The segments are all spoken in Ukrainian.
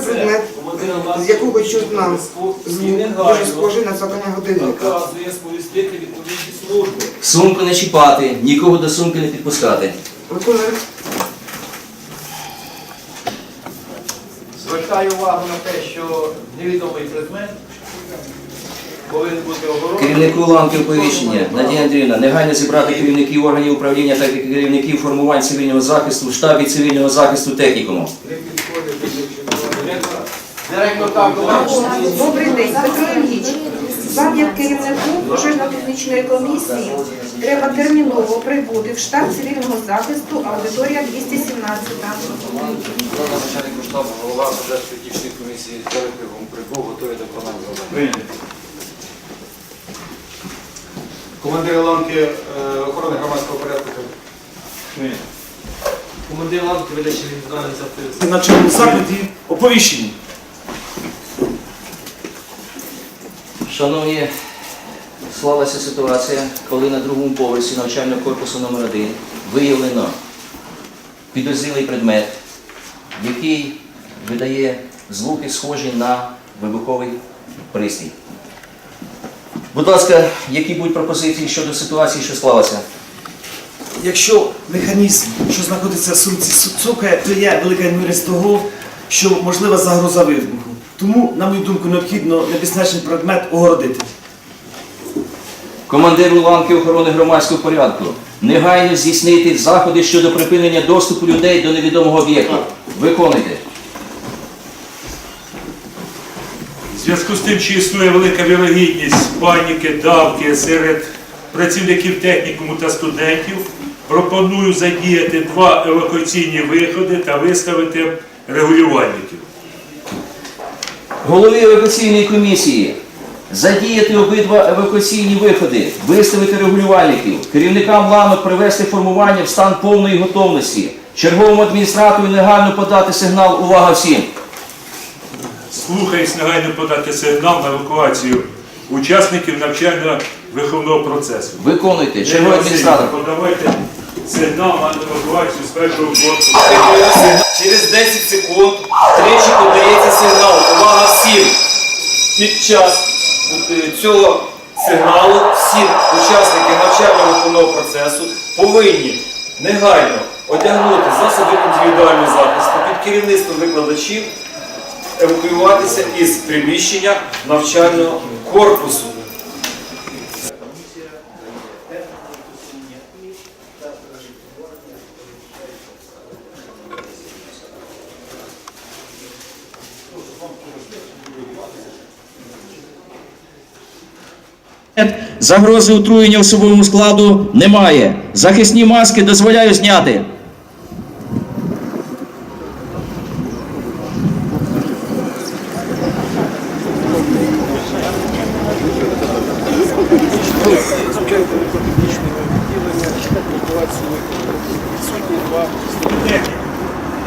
предмет, з якого негайно дуже схожий на цокання годинника. Сумку не чіпати, нікого до сумки не підпускати. Виконує Звертаю увагу на те, що невідомий предмет повинен бути оборонений. Керівнику ланки оповіщення Надія Андріївна, негайно зібрати керівників органів управління та керівників формувань цивільного захисту в штабі цивільного захисту технікуму. Добрий день, Петро Ільїч. Вам, як керівнику пожежно-технічної комісії, треба терміново прибути в штаб цивільного захисту, аудиторія 217. Начальник штабу, голова пожежної технічної комісії з директором прибув, готовий до виконання. Командир ланки е, охорони громадського порядку. Командир ланки видачі записів. на закладі оповіщені. Шановні, склалася ситуація, коли на другому поверсі навчального корпусу номер 1 виявлено підозрілий предмет, який видає звуки, схожі на вибуховий пристрій. Будь ласка, які будуть пропозиції щодо ситуації, що склалася? Якщо механізм, що знаходиться в сумці, су- цокає, то є велика ймовірність того, що можлива загроза вибуху. Тому, на мою думку, необхідно небезпечний предмет огородити. Командиру ланки охорони громадського порядку негайно здійснити заходи щодо припинення доступу людей до невідомого об'єкту. Виконуйте. В зв'язку з тим, що існує велика вірогідність паніки, давки серед працівників технікуму та студентів, пропоную задіяти два евакуаційні виходи та виставити регулювальників. Голові евакуаційної комісії Задіяти обидва евакуаційні виходи, виставити регулювальників, керівникам ланок привести формування в стан повної готовності, черговому адміністратору негайно подати сигнал «Увага всім!» Слухаюсь негайно подати сигнал на евакуацію учасників навчально-виховного процесу. Виконуйте, черговий адміністратор. Подавайте сигнал на евакуацію з першого корпусу. Через 10 секунд тричі подається сигнал. Увага всім! Під час е, цього сигналу всі учасники навчально-виховного процесу повинні негайно одягнути засоби індивідуального захисту під керівництвом викладачів, евакуюватися із приміщення навчального корпусу. Загрози отруєння особовому складу немає. Захисні маски дозволяю зняти.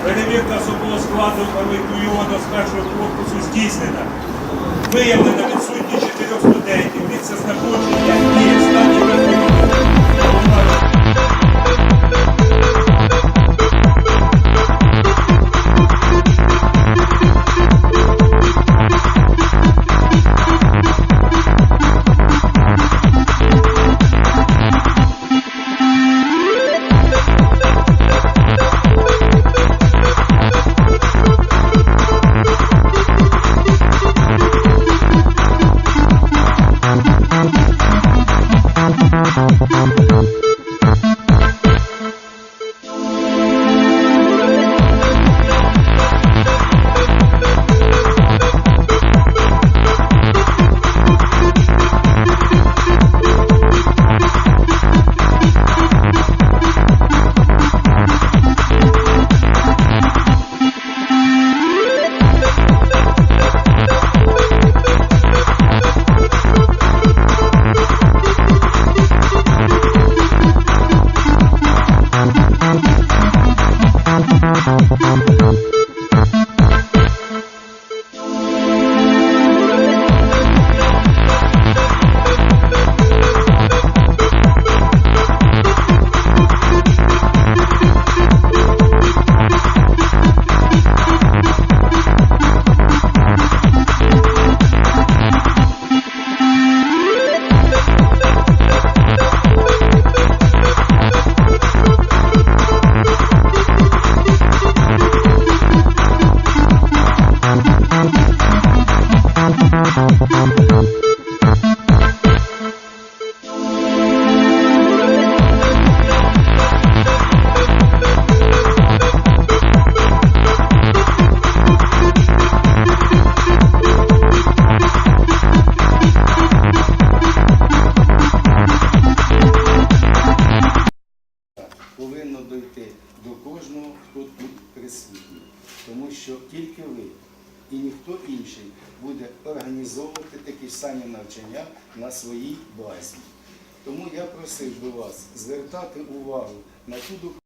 Перевірка особового складу евакуйовано з першого корпусу здійснена. Виявлено відсутність чотирьох студентів. Місце знаходження Організовувати такі ж самі навчання на своїй базі. Тому я просив би вас звертати увагу на ту